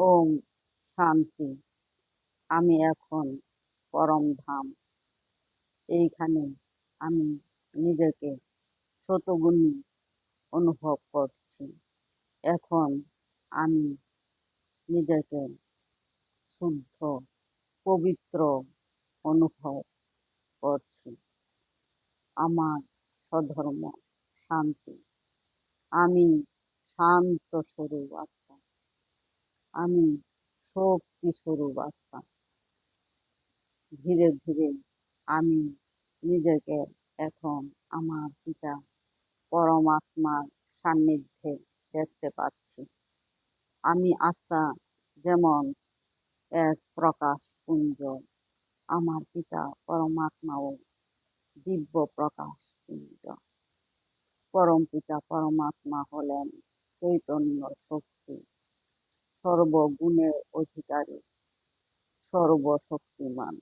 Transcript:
ওম শান্তি। আমি এখন পরমধাম এইখানে আমি নিজেকে শতগুণী অনুভব করছি। এখন আমি নিজেকে শুদ্ধ, পবিত্র অনুভব করছি। আমার স্বধর্ম শান্তি। আমি শান্ত স্বরূপ আমি শক্তি স্বরূপ আত্মা ধীরে ধীরে আমি নিজেকে এখন আমার পিতা পরমাত্মার সান্নিধ্যে দেখতে পাচ্ছি। আমি আত্মা যেমন এক প্রকাশ পুঞ্জ আমার পিতা পরমাত্মাও দিব্য প্রকাশ পুঞ্জ পরম পিতা পরমাত্মা হলেন চৈতন্য শক্তি সর্বগুণের অধিকারী সর্বশক্তিমান।